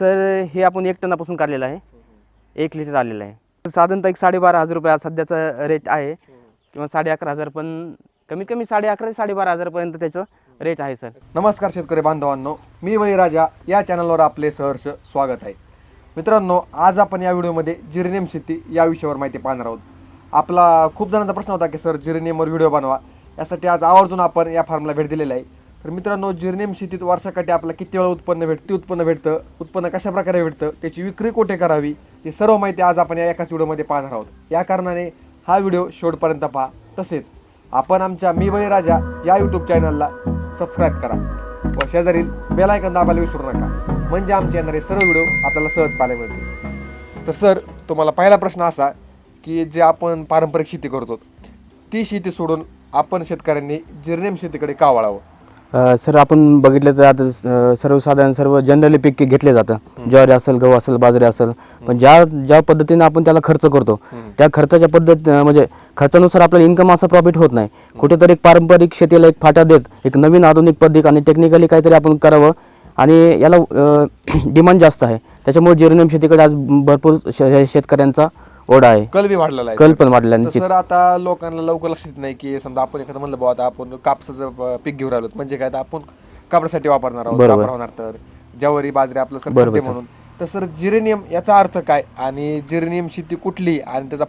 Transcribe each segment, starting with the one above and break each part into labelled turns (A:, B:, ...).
A: Sir हे आपण एक टनापासून काढलेलं आहे. एक लिटर आलेलं आहे. साधारणतः एक साडेबारा हजार रुपये सध्याचा रेट आहे. किंवा साडे अकरा हजार पण कमीत कमी साडे अकरा ते साडेबारा हजारपर्यंत त्याचं रेट आहे सर.
B: नमस्कार शेतकरी बांधवांनो. मी बळीराजा या चॅनलवर आपले सहर्ष स्वागत आहे. मित्रांनो आज आपण या व्हिडिओमध्ये जिरेनियम शेती या विषयावर माहिती पाहणार आहोत. आपला खूप जणांचा प्रश्न होता की सर जिरेनियमवर व्हिडिओ बनवा. यासाठी आज आवर्जून आपण या फार्मला भेट दिलेला आहे. तर मित्रांनो जिरनेम शेतीत वर्षाकाठी आपलं किती वेळा उत्पन्न भेटते उत्पन्न भेटतं? उत्पन्न कशा प्रकारे भेटतं? त्याची विक्री कुठे करावी? ही सर्व माहिती आज आपण या एकाच व्हिडिओमध्ये पाहणार आहोत. या कारणाने हा व्हिडिओ शेवटपर्यंत पहा. तसेच आपण आमच्या मी बळीराजा या यूट्यूब चॅनलला सबस्क्राईब करा. व शेजारील बेलायकन दाबायला विसरू नका. म्हणजे आमचे येणारे सर्व व्हिडिओ आपल्याला सहज पाहायला मिळतील. तर सर तुम्हाला पहिला प्रश्न असा की जे आपण पारंपरिक शेती करतो ती शेती सोडून आपण शेतकऱ्यांनी जिरनेम शेतीकडे का वळावं?
A: सर आपण बघितलं तर आता सर्वसाधारण सर्व जनरली पीक घेतले जातं ज्वारी असेल गहू असेल बाजरी असेल. पण ज्या ज्या पद्धतीने आपण त्याला खर्च करतो त्या खर्चाच्या पद्धत म्हणजे खर्चानुसार आपल्याला इन्कम असं प्रॉफिट होत नाही. कुठेतरी एक पारंपरिक शेतीला एक फाटा देत एक नवीन आधुनिक पद्धत आणि टेक्निकली काहीतरी आपण करावं आणि याला डिमांड जास्त आहे. त्याच्यामुळे जिरेनियम शेतीकडे आज भरपूर श- शेतकऱ्यांचा ओढा आहे.
B: कल बी वाढलेला आहे.
A: कल पण वाढला निश्चित
B: सर आता लोकांना लवकर लक्षात येत नाही की समजा आपण एखादं म्हणलं बाबा आता आपण कापसाचं पीक घेऊन राहिलो म्हणजे काय तर आपण कापडासाठी वापरणार आहोत
A: बरोबर.
B: होणार तर. ज्वारी बाजरी आपलं सर
A: बरोबर,
B: खाद्य म्हणून. तर सर जिरेनियम याचा अर्थ काय? आणि जिरेनियम शेती कुठली? आणि त्याचा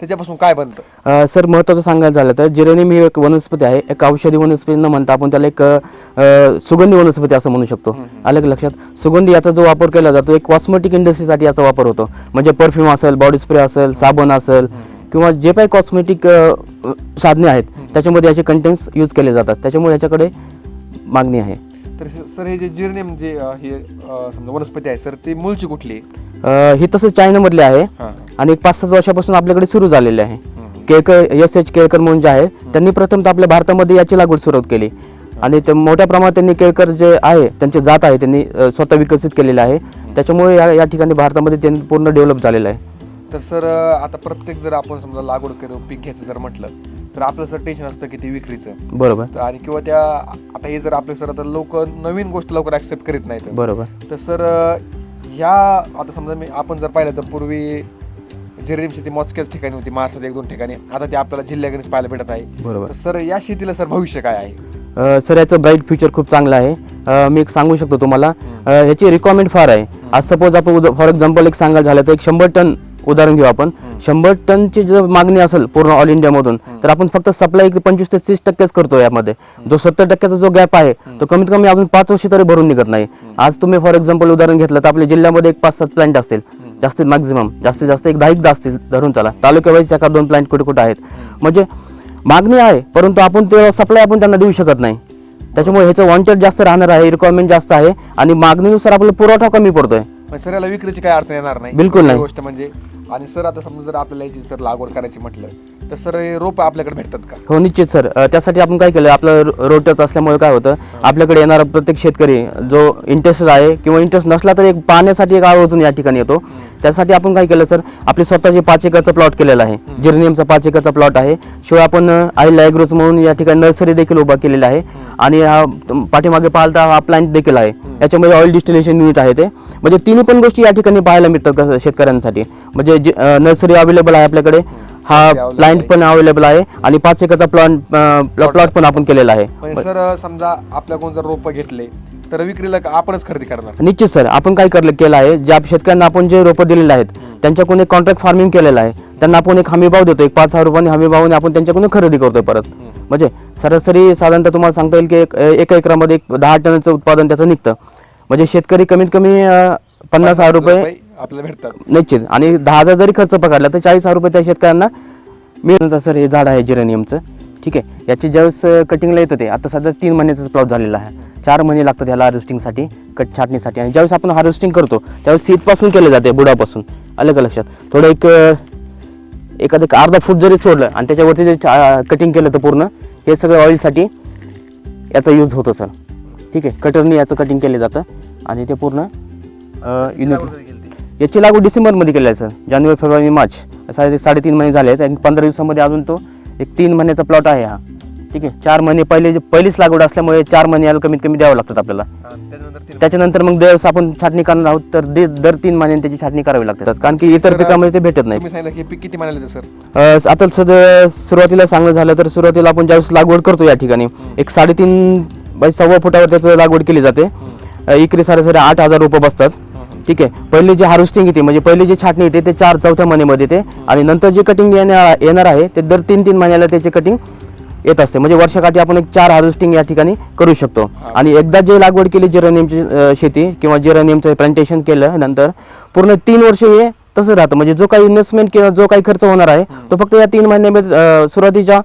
B: त्याच्यापासून काय बनतं?
A: अ, सर महत्त्वाचं सांगायला झालं तर जिरेनियम ही एक वनस्पती आहे. एक औषधी वनस्पती न म्हणता आपण त्याला एक अ, सुगंधी वनस्पती असं म्हणू शकतो. आलं का लक्षात? सुगंधी याचा जो वापर केला जातो एक कॉस्मेटिक इंडस्ट्रीसाठी याचा वापर होतो. म्हणजे परफ्यूम असेल बॉडी स्प्रे असेल साबण असेल किंवा जे काही कॉस्मेटिक साधने आहेत त्याच्यामध्ये याचे कंटेंट्स यूज केले जातात. त्याच्यामुळे याच्याकडे मागणी आहे.
B: तर सर हे जे जिरेनियम जे अं, हे अं, समजा वनस्पती आहे सर ती मूळची कुठली आहे?
A: ही तसंच चायनामधले आहे. आणि एक पाच सात वर्षापासून आपल्याकडे सुरू झालेले आहे. केळकर एस एच केळकर म्हणून जे आहे त्यांनी प्रथमतः आपल्या भारतामध्ये याची लागवड सुरुवात केली. आणि ते मोठ्या प्रमाणात त्यांनी केळकर जे आहे त्यांचे जात आहे त्यांनी स्वतः विकसित केलेले आहे. त्याच्यामुळे या या ठिकाणी भारतामध्ये त्यांनी पूर्ण डेव्हलप झालेलं आहे.
B: तर सर आता प्रत्येक जर आपण समजा लागवड करू पीक घ्यायचं जर म्हटलं तर आपलं सर टेन्शन असतं की ते विक्रीचं.
A: बरोबर.
B: आणि किंवा त्या आता हे जर आपले सर आता लोक नवीन गोष्ट लवकर ऍक्सेप्ट करीत नाहीत.
A: बरोबर.
B: तर सर ह्या आता समजा मी आपण जर पाहिलं तर पूर्वी जिरेम शेती मोजक्याच ठिकाणी होती महाराष्ट्रात एक दोन ठिकाणी. आता ते आपल्याला जिल्ह्यागणीच पाहायला भेटत आहे.
A: बरोबर.
B: तर सर या शेतीला सर भविष्य काय आहे?
A: अ, सर याचं ब्राईट फ्युचर खूप चांगलं आहे. अ, मी एक सांगू शकतो तुम्हाला. अ, ह्याची रिक्वायरमेंट फार आहे. आज सपोज आपण फॉर एक्झाम्पल एक सांगायला झालं तर एक शंभर टन उदाहरण घेऊ आपण. शंभर टनची जर मागणी असेल पूर्ण ऑल इंडियामधून तर आपण फक्त सप्लाय पंचवीस ते तीस टक्केच करतो यामध्ये. जो सत्तर टक्क्याचा जो गॅप आहे तो कमीत कमी अजून पाच वर्षी तरी भरून निघत नाही. आज तुम्ही फॉर एक्झाम्पल उदाहरण घेतलं तर आपल्या जिल्ह्यामध्ये एक पाच सात प्लांट असतील जास्तीत मॅक्झिमम जास्तीत जास्त एक दहा एक असतील धरून चला. तालुक्यावाईज एका दोन प्लांट कुठे कुठे आहेत म्हणजे मागणी आहे परंतु आपण ते सप्लाय आपण त्यांना देऊ शकत नाही. त्याच्यामुळे ह्याचं वॉन्टेड जास्त राहणार आहे रिक्वायरमेंट जास्त आहे आणि मागणीनुसार आपला पुरवठा कमी पडतोय.
B: पण सर याला विक्रीची काय अडचण येणार नाही
A: बिलकुल नाही.
B: गोष्ट म्हणजे आणि सर आता समजा जर आपल्याला याची सर लागवड करायची म्हटलं तर सर हे रोप आपल्याकडे भेटतात का?
A: हो निश्चित सर. अ, त्यासाठी आपण काय केलं आपलं रोटच असल्यामुळे काय होतं आपल्याकडे येणारा प्रत्येक शेतकरी जो इंटरेस्ट आहे किंवा इंटरेस्ट नसला तर एक पाहण्यासाठी एक आवर्जून या ठिकाणी येतो. त्यासाठी आपण काय केलं सर आपली स्वतःचे पाच एकरचा प्लॉट केलेला आहे. जिर्नियमचा पाच एकरचा प्लॉट आहे. शिवाय आपण आई लायग्रोज म्हणून या ठिकाणी नर्सरी देखील उभा केलेला आहे. आणि हा तुम- पाठीमागे पाहता हा प्लांट देखील आहे. याच्यामध्ये ऑइल डिस्टिलेशन युनिट आहे ते. म्हणजे तिन्ही पण गोष्टी या ठिकाणी पाहायला मिळतात कसं शेतकऱ्यांसाठी? म्हणजे नर्सरी अवेलेबल आहे आपल्याकडे. हा प्लांट पण अवेलेबल आहे. आणि पाच एकरचा प्लॉट प्लॉट पण आपण केलेला आहे.
B: म्हणजे सर समजा आपल्याकडून जर रोप घेतले तर विक्रीला आपणच खरेदी करणार?
A: निश्चित सर आपण काय केलं आहे ज्या शेतकऱ्यांना आपण जे रोपं दिलेले आहेत त्यांच्याकडून एक कॉन्ट्रॅक्ट फार्मिंग केलेलं आहे. त्यांना आपण एक हमी भाव देतो एक पाच हजार रुपयांनी हमी भावाने आपण त्यांच्याकडून खरेदी करतोय परत. म्हणजे सरासरी साधारणतः तुम्हाला सांगता येईल की एक एका एकरामध्ये एक दहा टनाचं उत्पादन त्याचं निघतं. म्हणजे शेतकरी कमीत कमी पन्नास हजार रुपये
B: आपल्याला भेटतात.
A: निश्चित. आणि दहा हजार जरी खर्च पकडला तर चाळीस हजार रुपये त्या शेतकऱ्यांना मिळतं सर हे झाड आहे जिरेनियमचं. ठीक आहे. याची ज्यावेळेस कटिंगला येतं ते आता सध्या तीन महिन्याचं प्लॉट झालेला आहे. चार महिने लागतात ह्याला हार्वेस्टिंगसाठी कट छाटणीसाठी. आणि ज्यावेळेस आपण हार्वेस्टिंग करतो त्यावेळेस सीटपासून केले जाते बुडापासून. आलं का लक्षात. थोडं एक एखादं एक अर्धा फूट जरी सोडलं आणि त्याच्यावरती जे कटिंग केलं तर पूर्ण हे सगळं ऑइलसाठी याचा यूज होतो सर. ठीक आहे. कटरनी याचं कटिंग केलं जातं. आणि ते पूर्ण युनिट याची लागवड डिसेंबरमध्ये केली आहे सर जानेवारी फेब्रुवारी मार्च. साडे साडेतीन महिने झाले आहेत. आणि पंधरा दिवसामध्ये अजून तो एक तीन महिन्याचा प्लॉट आहे हा. ठीक आहे? चार महिने पहिले जे- पहिलीच लागवड असल्यामुळे चार महिने याला कमीत कमी द्यावं लागतात आपल्याला.
B: त्याच्यानंतर
A: मग ज्यावेळेस आपण छाटणी करणार आहोत तर दर तीन महिन्यांनी त्याची छाटणी करावी लागते. कारण की इतर पिकामध्ये ते भेटत नाही.
B: पीक किती सर?
A: आता सध्या सुरुवातीला सांगणं झालं तर सुरुवातीला आपण ज्यावेळेस लागवड करतो या ठिकाणी एक साडेतीन बाय सव्वा फुटावर त्याचं लागवड केली जाते. इकडे सरासरी आठ हजार रुपये बसतात. ठीक आहे? पहिले जे हार्वेस्टिंग येते म्हणजे पहिले जे छाटणी येते ते चार चौथ्या महिन्यामध्ये येते आणि नंतर जे कटिंग येणार येणार आहे ते दर तीन तीन महिन्याला त्याचे कटिंग येत असते. म्हणजे वर्षाकाठी आपण एक चार हार्वेस्टिंग या ठिकाणी करू शकतो. आणि एकदा जे लागवड केली जिरानियमची शेती किंवा जिरानियमचं प्लांटेशन केलं नंतर पूर्ण तीन वर्ष हे तसं राहतं. म्हणजे जो काही इन्व्हेस्टमेंट किंवा जो काही खर्च होणार आहे तो फक्त या तीन महिन्यामध्ये सुरुवातीच्या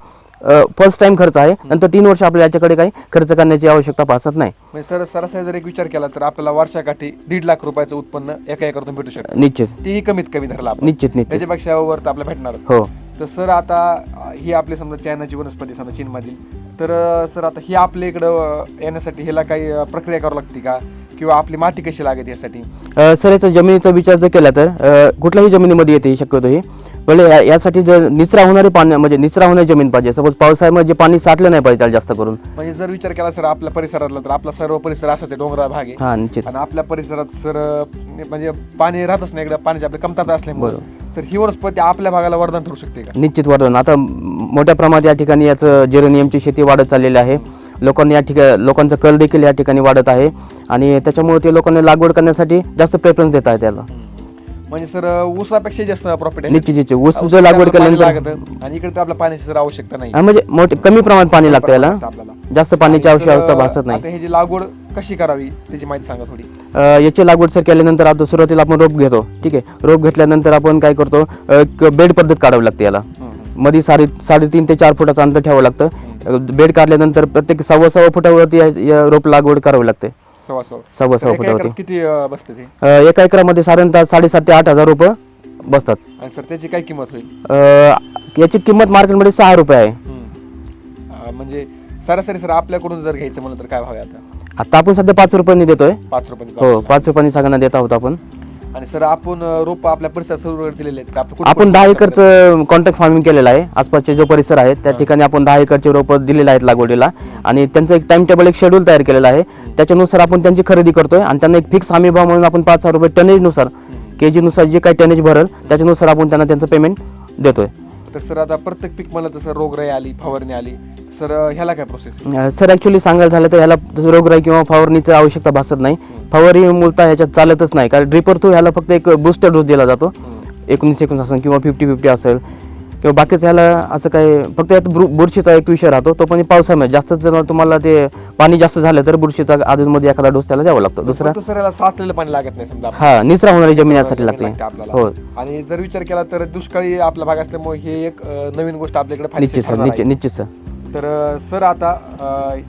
A: फर्स्ट टाइम खर्च आहे. नंतर तीन वर्ष आपल्याला याच्याकडे काही खर्च करण्याची आवश्यकता भासत नाही.
B: म्हणजे सर सरासरी जर एक विचार केला तर आपल्याला वर्षाकाठी दीड लाख रुपयाचं उत्पन्न एका एकरातून भेटू शकतं.
A: निश्चित.
B: तीही कमीत कमी धरला आपण.
A: निश्चित निश्चित.
B: त्याच्यापेक्षा वर तर आपल्याला भेटणार.
A: हो.
B: तर सर आता ही आपली समजा चायनाची वनस्पती समजा चीनमधील. तर सर आता ही आपल्या इकडं येण्यासाठी ह्याला काही प्रक्रिया करावी लागते का? किंवा आपली माती कशी लागेल यासाठी?
A: अ, सर याचा जमिनीचा विचार जर केला तर अ, कुठल्याही जमिनीमध्ये येते ही शक्यतो ही. पहिले या- यासाठी जर निचरा होणारी पाणी म्हणजे निचरा होणारी जमीन पाहिजे. सपोज पावसाळ्यामध्ये जे पाणी साठलं नाही पाहिजे त्याला जास्त करून.
B: म्हणजे जर विचार केला सर आपल्या परिसरातला तर आपला सर्व परिसर असाच आहे डोंगराळ भाग आहे.
A: हा निश्चित.
B: आणि आपल्या परिसरात सर म्हणजे पाणी राहतच नाही इकडं पाण्याची आपली कमतरता असल्यामुळे. तर ही वनस्पती आपल्या भागाला वरदान ठरू शकते का?
A: निश्चित वर्धन आता म- मोठ्या प्रमाणात या ठिकाणी याचं जेरेनियमची शेती वाढत चाललेली आहे. लोकांनी या ठिकाणी लोकांचा कल देखील या ठिकाणी वाढत आहे आणि त्याच्यामुळे ते लोकांनी लागवड करण्यासाठी जास्त प्रेफरन्स देत आहे त्याला
B: म्हणजे सर ऊसापेक्षा जास्त प्रॉफिट आहे
A: निश्चित ऊस जर लागवड केल्यानंतर
B: आणि इकडे आपल्या पाण्याची सर आवश्यकता नाही.
A: म्हणजे मोठे कमी प्रमाणात पाणी लागतं याला. जास्त पाण्याची आवश्यकता भासत नाही.
B: ही जी लागवड कशी करावी त्याची माहिती सांगा थोडी.
A: याची लागवड सर केल्यानंतर आता सुरुवातीला आपण रोप घेतो. ठीक आहे? रोप घेतल्यानंतर आपण काय करतो? एक बेड पद्धत काढावी लागते याला. मध्ये साडे साडेतीन ते चार फुटाचं अंतर ठेवावं लागतं. बेड काढल्यानंतर प्रत्येक सव्वा सव्वा फुटावरती या- या रोप लागवड करावी लागते.
B: सव्वा सव्वा.
A: सव्वा
B: तर
A: सव्वा
B: एका
A: फुटावरती.
B: एकरात किती अं, बसते ते?
A: अ, एका एकरामध्ये साधारणतः साडेसात ते आठ हजार रुपये बसतात.
B: आणि सर त्याची काय किंमत होईल?
A: अ, याची किंमत मार्केटमध्ये सहा रुपये आहे.
B: अं, म्हणजे सरासरी सर आपल्याकडून जर घ्यायचं म्हणलं तर काय भाव आहे आता?
A: आता आपण सध्या पाच रुपयांनी देतोय.
B: पाच रुपये
A: हो पाच रुपयांनी सगळ्यांना देत आहोत आपण.
B: आणि सर आपण रोप आपल्या परिसरात सर्व दिलेले आहेत. का आपलं कुठं-
A: आपण दहा एकरचं कॉन्ट्रॅक्ट फार्मिंग केलेलं आहे. आसपासचे जो परिसर आहे त्या ठिकाणी आपण दहा एकरचे रोपं दिलेले आहेत लागवडीला. आणि त्यांचं एक टाइम टेबल एक शेड्यूल तयार केलेलं आहे. त्याच्यानुसार आपण त्यांची खरेदी करतोय आणि त्यांना एक फिक्स हमी भाव म्हणून आपण पाच हजार रुपये टनेजनुसार के जीनुसार जे काही टनेज भरल त्याच्यानुसार आपण त्यांना त्यांचं पेमेंट देतोय.
B: तर सर आता प्रत्येक पीक तर सर रोगराई आली फवारणी आली सर ह्याला काय प्रोसेस
A: सर ॲक्च्युली सांगायला झालं तर ह्याला रोगराई किंवा फवारणीची आवश्यकता भासत नाही. फवारणी मूलतः ह्याच्यात चालतच नाही. कारण ड्रिपर थ्रू ह्याला फक्त एक बूस्टर डोस दिला जातो. एकोणीस एकोणीस असेल किंवा फिफ्टी फिफ्टी असेल. किंवा बाकीचं ह्याला असं काय फक्त यात बुर- बुरशीचा एक विषय राहतो तो पण पावसामध्ये जास्त जर तुम्हाला ते पाणी जास्त झालं तर बुरशीचा अधूनमध्ये एखादा डोस त्याला द्यावा लागतो. दुसरा
B: सर याला साचलेलं पाणी लागत नाही समजा
A: हा निचरा होणारी जमीन यासाठी लागते.
B: आपल्याला.
A: हो.
B: आणि जर विचार केला तर दुष्काळी आपला भाग असल्यामुळे हे एक अं, नवीन गोष्ट आपल्याकडे
A: निश्चित सर निश्चित. निश्चित सर.
B: तर अं, सर आता अं,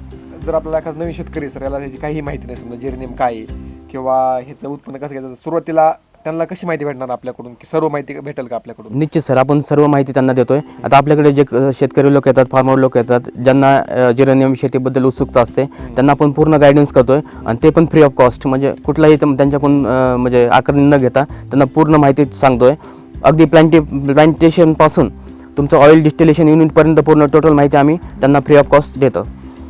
B: जर आपल्याला एखादा नवीन शेतकरी सर याला त्याची काही माहिती नाही समजा जेरनेम काय आहे किंवा ह्याचं उत्पन्न कसं घ्यायचं सुरुवातीला त्यांना कशी माहिती भेटणार आपल्याकडून? की सर्व माहिती भेटेल का आपल्याकडून?
A: निश्चित सर आपण सर्व माहिती त्यांना देतोय. आता आपल्याकडे जे शेतकरी लोक येतात फार्मर लोक येतात ज्यांना अ, शेतीबद्दल उत्सुकता असते त्यांना आपण पूर्ण गायडन्स करतोय आणि ते पण फ्री ऑफ कॉस्ट म्हणजे कुठलाही त्यांच्याकडून म्हणजे आकारणी न घेता त्यांना पूर्ण माहिती सांगतोय. अगदी प्लांटे प्लांटेशनपासून तुमचं ऑइल डिस्टिलेशन युनिटपर्यंत पूर्ण टोटल माहिती आम्ही त्यांना फ्री ऑफ कॉस्ट देतो.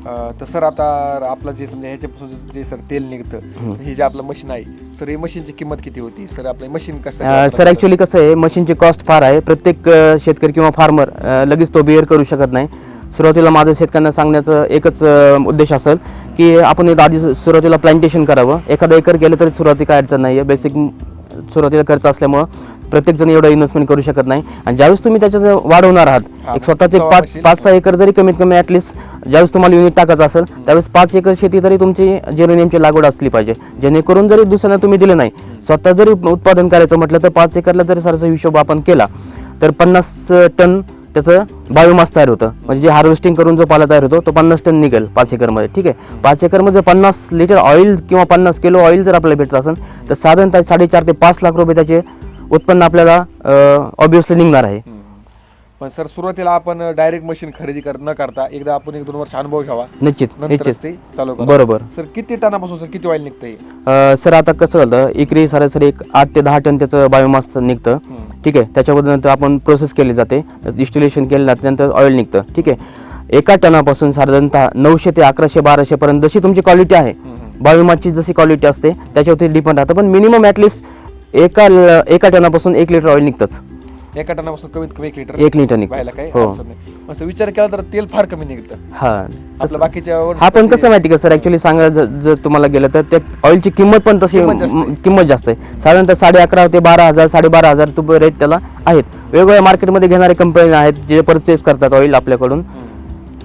B: तर सर आता आपलं जे समजा ह्याच्यापासून जे- सर तेल निघतं हे जे आपलं मशीन आहे सर हे मशीनची किंमत किती होती? सर आपलं मशीन कसं
A: सर ॲक्च्युली कसं आहे मशीनची कॉस्ट फार आहे. प्रत्येक शेतकरी किंवा फार्मर लगेच तो बिअर करू शकत नाही. सुरुवातीला माझं शेतकऱ्यांना सांगण्याचं एकच उद्देश असेल की आपण आधी सुरुवातीला प्लांटेशन करावं. एखादं एकर गेलं तरी सुरुवाती काय अडचण नाही आहे बेसिक सुरुवातीला खर्च असल्यामुळं प्रत्येक जण एवढं इन्व्हेस्टमेंट करू शकत नाही. आणि ज्यावेळेस तुम्ही त्याच्यात वाढवणार आहात एक स्वतःच पाच पाच सहा एकर जरी कमीत कमी ॲटलिस्ट ज्यावेळेस तुम्हाला युनिट टाकायचं असेल त्यावेळेस पाच एकर शेती तरी तुमची जेरोनियमची लागवड असली पाहिजे. जेणेकरून जरी दुसऱ्यांना तुम्ही दिले नाही स्वतः जरी उत्पादन करायचं म्हटलं तर पाच एकरला जरी सरचा हिशोब आपण केला तर पन्नास टन त्याचं बायोमास तयार होतं. म्हणजे जे हार्वेस्टिंग करून जो पाला तयार होतो तो पन्नास टन निघेल पाच एकरमध्ये ठीक आहे? पाच एकरमध्ये जर पन्नास लिटर ऑइल किंवा पन्नास किलो ऑइल जर आपल्याला भेटत असेल तर साधारणतः साडेचार ते पाच लाख रुपये त्याचे उत्पन्न आपल्याला ऑब्विसली निघणार आहे.
B: पण सर सुरुवातीला आपण डायरेक्ट मशीन खरेदी कर न करता एकदा आपण एक दोन वर्ष अनुभव घ्यावा.
A: निश्चित निश्चित.
B: ते चालू
A: बरोबर.
B: सर किती टनापासून सर किती ऑइल निघतं
A: सर आता कसं झालं इकरी सरासरी एक आठ ते दहा टन त्याचं बायोमास निघतं. ठीक आहे? त्याच्याबद्दल नंतर आपण प्रोसेस केली जाते. डिस्टिलेशन केलं जाते नंतर ऑइल निघतं. ठीक आहे? एका टनापासून साधारणतः नऊशे ते अकराशे बाराशे पर्यंत जशी तुमची क्वालिटी आहे बायोमासची जशी क्वालिटी असते त्याच्यावरती डिपेंड राहतं. पण मिनिमम ॲटलिस्ट एका एका टनापासून एक लिटर ऑइल निघतंच.
B: एका टनापासून कमीत कमी एक लिटर
A: एक लिटर निघतं.
B: व्हायला काही
A: हो.
B: अडचण नाही. मस्त विचार केला तर तेल फार कमी निघतं.
A: हा.
B: आपलं बाकीच्या
A: हा पण कसं माहिती का सर? ऍक्च्युली सांगायला ज- जर तुम्हाला गेलं तर त्या ऑइलची किंमत पण तशी
B: किंमत जास्त आहे.
A: म- किंमत जास्त आहे. साधारणतः साडे अकरा ते बारा हजार साडेबारा हजार रुपये रेट त्याला आहेत. वेगवेगळ्या मार्केटमध्ये घेणारे कंपनी आहेत जे परचेस करतात ऑइल आपल्याकडून.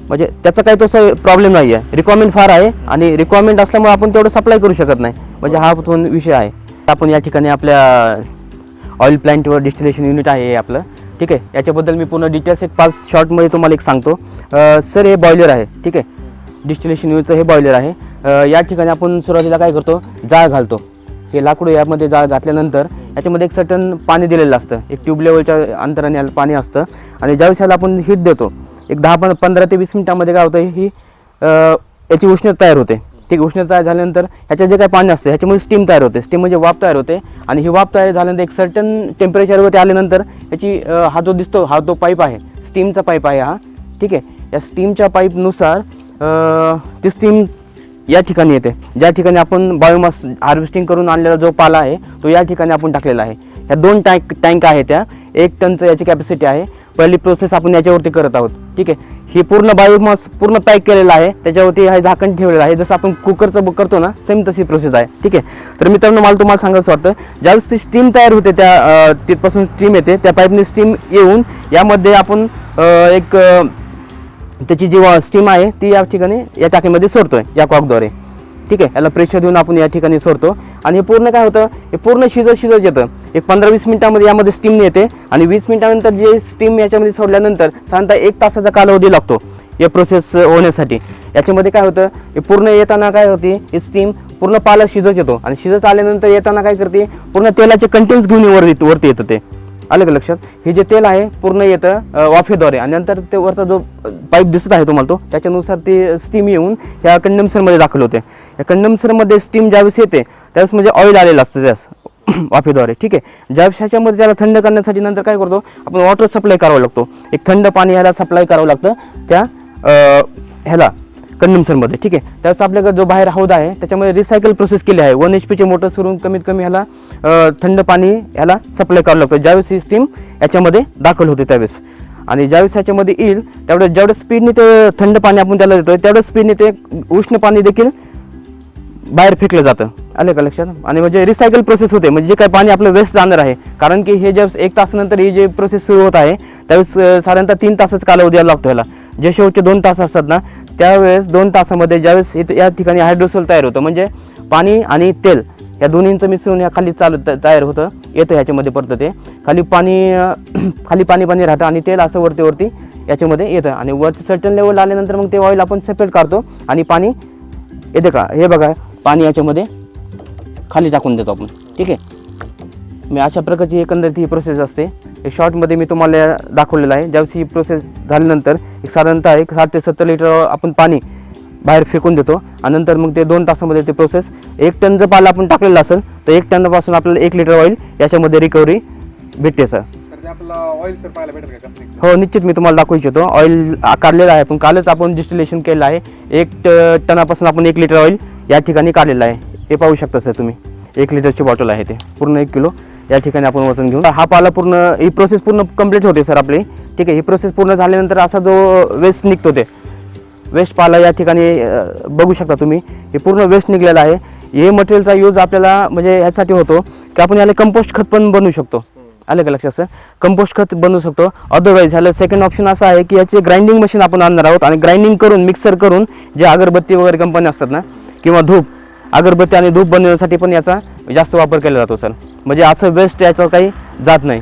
A: म्हणजे त्याचा काही तसा प्रॉब्लेम नाही आहे रिक्वायरमेंट फार आहे आणि रिक्वायरमेंट असल्यामुळे आपण तेवढं सप्लाय करू शकत नाही. म्हणजे हा पण विषय आहे. आपण या ठिकाणी आपल्या ऑइल प्लॅन्टवर डिस्टिलेशन युनिट आहे हे आपलं. ठीक आहे? याच्याबद्दल मी पूर्ण डिटेल्स एक पाच शॉर्टमध्ये तुम्हाला एक सांगतो. सर हे बॉयलर आहे. ठीक आहे? डिस्टिलेशन युनिटचं हे बॉयलर आहे. या ठिकाणी आपण सुरुवातीला काय करतो? जाळ घालतो. हे लाकूड यामध्ये जाळ घातल्यानंतर याच्यामध्ये एक सटन पाणी दिलेलं असतं. एक ट्यूब लेवलच्या अंतराने पाणी असतं. आणि ज्यावेळेस याला आपण हीट देतो एक दहा पण पंधरा ते वीस मिनटामध्ये काय होतं? ही याची उष्णता तयार होते. ठीक उष्ण उष्णता तयार झाल्यानंतर ह्याच्यात जे काही पाणी असतं ह्याच्यामध्ये स्टीम तयार होते. स्टीम म्हणजे वाफ तयार होते. आणि ही वाफ तयार झाल्यानंतर एक सर्टन टेम्परेचरवरती आल्यानंतर ह्याची हा जो दिसतो हा तो पाईप आहे स्टीमचा पाईप आहे हा. ठीक आहे? या स्टीमच्या पाईपनुसार ती स्टीम या ठिकाणी येते. ज्या ठिकाणी आपण बायोमास हार्वेस्टिंग करून आणलेला जो पाला आहे तो या ठिकाणी आपण टाकलेला आहे. ह्या दोन टँक टँक आहे त्या. एक टनचं याची कॅपॅसिटी आहे. पहिली प्रोसेस आपण याच्यावरती करत आहोत. ठीक आहे? ही पूर्ण बायोमास पूर्ण पॅक केलेला आहे. त्याच्यावरती हे झाकण ठेवलेलं आहे. जसं आपण कुकरचं बुक करतो ना सेम तशी प्रोसेस आहे. ठीक आहे? तर मित्रांनो मला तुम्हाला सांगायचं वाटतं ज्यावेळेस ती स्टीम तयार होते त्या तिथपासून स्टीम येते त्या पाईपने स्टीम येऊन यामध्ये आपण एक त्याची जी स्टीम आहे ती या ठिकाणी या टाकीमध्ये सोडतोय या कॉकद्वारे ठीक आहे? याला प्रेशर देऊन आपण या ठिकाणी सोडतो. आणि हे पूर्ण काय होतं? हे पूर्ण शिजत शिजत येतं. एक पंधरा वीस मिनिटामध्ये यामध्ये स्टीम येते आणि वीस मिनिटानंतर जे स्टीम याच्यामध्ये सोडल्यानंतर साधारणतः एक तासाचा कालावधी लागतो या प्रोसेस होण्यासाठी. याच्यामध्ये काय होतं? हे पूर्ण येताना काय होते? हे स्टीम पूर्ण पाला शिजत येतो. आणि शिजत आल्यानंतर येताना काय करते? पूर्ण तेलाचे कंटेन्स घेऊन वरती येत- वरती येतं ते. आलं का लक्षात? हे जे तेल आहे पूर्ण येतं वाफेद्वारे. आणि नंतर ते वरचा जो पाईप दिसत आहे तुम्हाला तो त्याच्यानुसार ते स्टीम येऊन ह्या कंडेन्सरमध्ये दाखल होते. या कंडेन्सरमध्ये स्टीम ज्यावेळेस येते त्यावेळेस म्हणजे ऑइल आलेलं असतं त्यास वाफेद्वारे. ठीक आहे? ज्यावेळेस ह्याच्यामध्ये त्याला थंड करण्यासाठी नंतर काय करतो? आपण वॉटर सप्लाय करावं लागतो. एक थंड पाणी ह्याला सप्लाय करावं लागतं. त्या ह्याला कंडेन्सरमध्ये ठीक आहे? त्याचा आपल्याकडे जो बाहेर हौदा आहे त्याच्यामध्ये रिसायकल प्रोसेस केली आहे. वन एच पीचे मोटर सुरून कमीत कमी ह्याला थंड पाणी ह्याला सप्लाय करावं लागतं. ज्यावेळेस ही स्टीम याच्यामध्ये दाखल होते त्यावेळेस. आणि ज्यावेळेस ह्याच्यामध्ये येईल त्यावेळेस जेवढ्या स्पीडने ते थंड पाणी आपण त्याला देतो तेवढ्या स्पीडने ते उष्ण पाणी देखील बाहेर फेकलं जातं. आलं का लक्षात? आणि म्हणजे रिसायकल प्रोसेस होते. म्हणजे जे काही पाणी आपलं वेस्ट जाणार आहे कारण की हे ज्यावेळेस एक तासानंतर ही जे प्रोसेस सुरू होत आहे त्यावेळेस साधारणतः तीन तासाचा कालावधी लागतो याला जे शेवटचे दोन तास असतात ना त्यावेळेस दोन तासामध्ये ज्यावेळेस इथं या ठिकाणी हायड्रोसोल तयार होतं म्हणजे पाणी आणि तेल या दोन्हींचं मिसळून या खाली चालू तयार होतं येतं ह्याच्यामध्ये परत ते. खाली पाणी खाली पाणी पाणी राहतं आणि तेल असं वरती वरती याच्यामध्ये येतं. आणि वरती सर्टन लेवल आल्यानंतर मग ते ऑइल आपण सेपरेट काढतो आणि पाणी येते का? हे बघा पाणी याच्यामध्ये खाली टाकून देतो आपण. ठीक आहे? मी अशा प्रकारची एकंदरीत ही प्रोसेस असते. एक शॉर्टमध्ये मी तुम्हाला दाखवलेलं आहे. ज्यावेळेस ही प्रोसेस झाल्यानंतर एक साधारणतः एक साठ ते सत्तर लिटर आपण पाणी बाहेर फेकून देतो आणि नंतर मग ते दोन तासामध्ये ते प्रोसेस एक टन जर पाला आपण टाकलेलं असेल तर एक टनपासून आपल्याला एक लिटर ऑइल याच्यामध्ये रिकव्हरी भेटते सर? हो निश्चित मी तुम्हाला दाखवू इच्छितो. ऑइल काढलेलं आहे पण कालच आपण डिस्टिलेशन केलं आहे. एक टनापासून आपण एक लिटर ऑइल या ठिकाणी काढलेलं आहे. हे पाहू शकता सर तुम्ही. एक लिटरची बॉटल आहे ते. पूर्ण एक किलो. या ठिकाणी आपण वचन घेऊन हा पाला पूर्ण ही प्रोसेस पूर्ण कंप्लीट होते सर आपली. ठीक आहे ही प्रोसेस पूर्ण झाल्यानंतर असा जो वेस्ट निघतो ते. वेस्ट पाला या ठिकाणी बघू शकता तुम्ही. हे पूर्ण वेस्ट निघलेला आहे. हे मटेरियलचा यूज आपल्याला म्हणजे ह्यासाठी होतो की आपण याला कंपोस्ट खत पण बनवू शकतो. आलं का लक्षात सर कंपोस्ट खत बनवू शकतो. अदरवाईज ह्याला सेकंड ऑप्शन असा आहे की याचे ग्राइंडिंग मशीन आपण आणणार आहोत आणि ग्राइंडिंग करून मिक्सर करून जे अगरबत्ती वगैरे कंपन्या असतात ना किंवा धूप अगरबत्ती आणि धूप बनवण्यासाठी पण याचा जास्त वापर केला जातो सर. म्हणजे असं वेस्ट याचं काही जात नाही.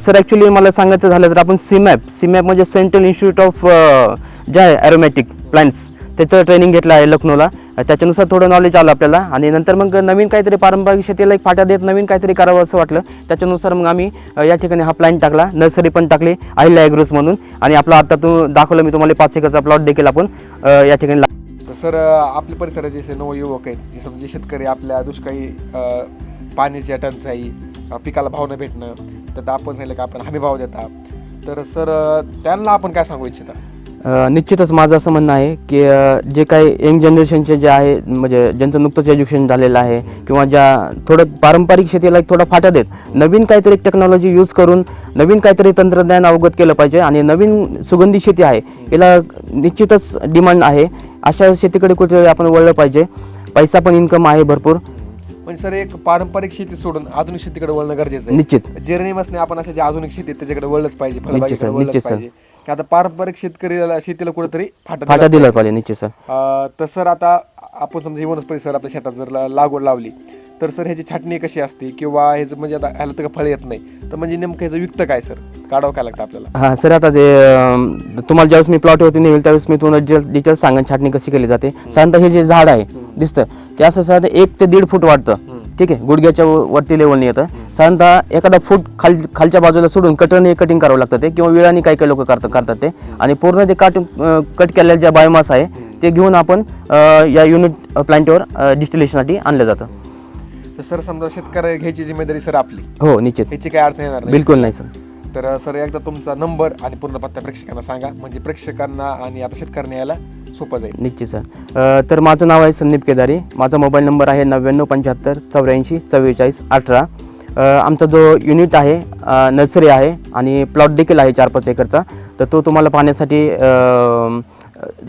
A: सर ॲक्च्युली मला सांगायचं झालं तर आपण सीमॅप सीमॅप म्हणजे सेंट्रल इन्स्टिट्यूट ऑफ जे आहे ॲरोमॅटिक प्लांट्स त्याचं ट्रेनिंग घेतलं आहे लखनौला. त्याच्यानुसार थोडं नॉलेज आलं आपल्याला. आणि नंतर मग नवीन काहीतरी पारंपरिक शेतीला एक फाट्या देत नवीन काहीतरी करावं असं वाटलं. त्याच्यानुसार मग आम्ही या ठिकाणी हा प्लॅन टाकला. नर्सरी पण टाकली अहिल्या ॲग्रोज म्हणून. आणि आपला आता तू दाखवलं मी तुम्हाला पाच एकरचा प्लॉट देखील आपण या ठिकाणी
B: तर सर आपल्या परिसराचे जे नवयुवक आहेत जे समजे शेतकरी आपल्या दुष्काळी पाण्याची टंचाई पिकाला भाव न भेटणं तर आपण सांगितलं का आपण हमी भाव देता. तर सर त्यांना आपण काय सांगू इच्छिता?
A: निश्चितच माझं असं म्हणणं आहे की जे काही यंग जनरेशनचे जे आहे म्हणजे ज्यांचं नुकतंच एज्युकेशन झालेलं आहे किंवा ज्या थोडं पारंपरिक शेतीला एक थोडा फाटा देत नवीन काहीतरी टेक्नॉलॉजी यूज करून नवीन काहीतरी तंत्रज्ञान अवगत केलं पाहिजे आणि नवीन सुगंधी शेती आहे याला निश्चितच डिमांड आहे. अशा शेतीकडे कुठे आपण वळलं पाहिजे. पैसा पण इन्कम आहे भरपूर.
B: म्हणजे सर एक पारंपरिक शेती सोडून आधुनिक शेतीकडे वळणं गरजेचं आहे.
A: निश्चित.
B: जिरणीमसने आपण अशा ज्या आधुनिक शेती आहेत त्याच्याकडे वळलंच पाहिजे
A: निश्चित
B: फळबागेकडे
A: सर,
B: वळलंच
A: निश्चित सर.
B: पाहिजे. की आता पारंपरिक शेतकरीला शेतीला कुठेतरी फाटा
A: दिला
B: पाहिजे.
A: पाहिजे निश्चित सर.
B: अं, तर सर आता आपण समजा ही वनस्पती सर आपल्या शेतात जर ला- लागवड लावली तर सर ह्याची छाटणी कशी असते? किंवा ह्याचं म्हणजे आता ह्याला तर फळ येत नाही. तर म्हणजे नेमकं ह्याचं युक्त काय सर? काढावं काय लागतं आपल्याला?
A: हां सर आता ते अं, तुम्हाला ज्यावेळेस मी प्लॉटवरती नेईल त्यावेळेस मी तुम्हाला डिटेल्स डिटेल्स सांगेन छाटणी कशी केली जाते. साधारणतः हे जे झाड आहे दिसतं ते असं साधारण एक ते दीड फूट वाढतं ठीक आहे? गुडघ्याच्या व- वरती लेवलने येतं. साधारणतः एखादा फूट खाल खालच्या बाजूला सोडून कटरने कटिंग करावं लागतं ते किंवा विळाने काही काही लोक करतात करतात ते. आणि पूर्ण ते काट कट केलेल्या ज्या बायोमास आहे ते घेऊन आपण अं, या युनिट प्लांटवर डिस्टिलेशनसाठी आणलं जातं.
B: तर सर समजा शेतकरी घ्यायची जिम्मेदारी सर आपली.
A: हो निश्चित.
B: ह्याची काय अडचण येणार नाही.
A: बिलकुल नाही सर.
B: तर सर एकदा तुमचा नंबर आणि पूर्ण पत्ता प्रेक्षकांना सांगा. म्हणजे प्रेक्षकांना आणि आपल्या शेतकऱ्यांना यायला सोपं जाईल.
A: निश्चित सर. तर माझं नाव आहे संदीप केदारी. माझा मोबाईल नंबर आहे नव्याण्णव पंच्याहत्तर चौऱ्याऐंशी चव्वेचाळीस अठरा. आमचा जो युनिट आहे नर्सरी आहे आणि प्लॉट देखील आहे चार पाच एकरचा. तर तो तुम्हाला पाहण्यासाठी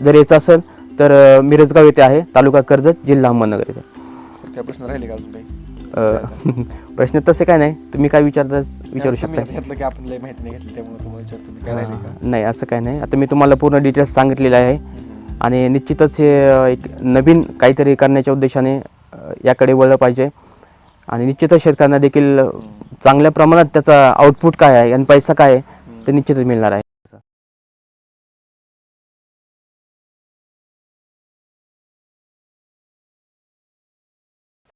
A: जर यायचं असेल तर मिरजगाव येथे आहे तालुका कर्जत जिल्हा अहमदनगर येथे.
B: काय प्रश्न राहिले का अजून काही?
A: अ, प्रश्न तसे काय नाही. तुम्ही काय विचारता विचारू
B: तुम्ही
A: शकता.
B: आता घेतलं की आपण लय माहिती नाही घेतली त्यामुळे तुम्हाला विचारतो तुम्ही काय राहिले का?
A: नाही असं काय नाही. आता मी तुम्हाला पूर्ण डिटेल्स सांगितलेले आहे. आणि निश्चितच हे अ, एक नवीन काहीतरी करण्याच्या उद्देशाने अ, याकडे वळलं पाहिजे. आणि निश्चितच शेतकऱ्यांना देखील चांगल्या प्रमाणात त्याचा आउटपुट काय आहे आणि पैसा काय आहे ते निश्चितच मिळणार आहे.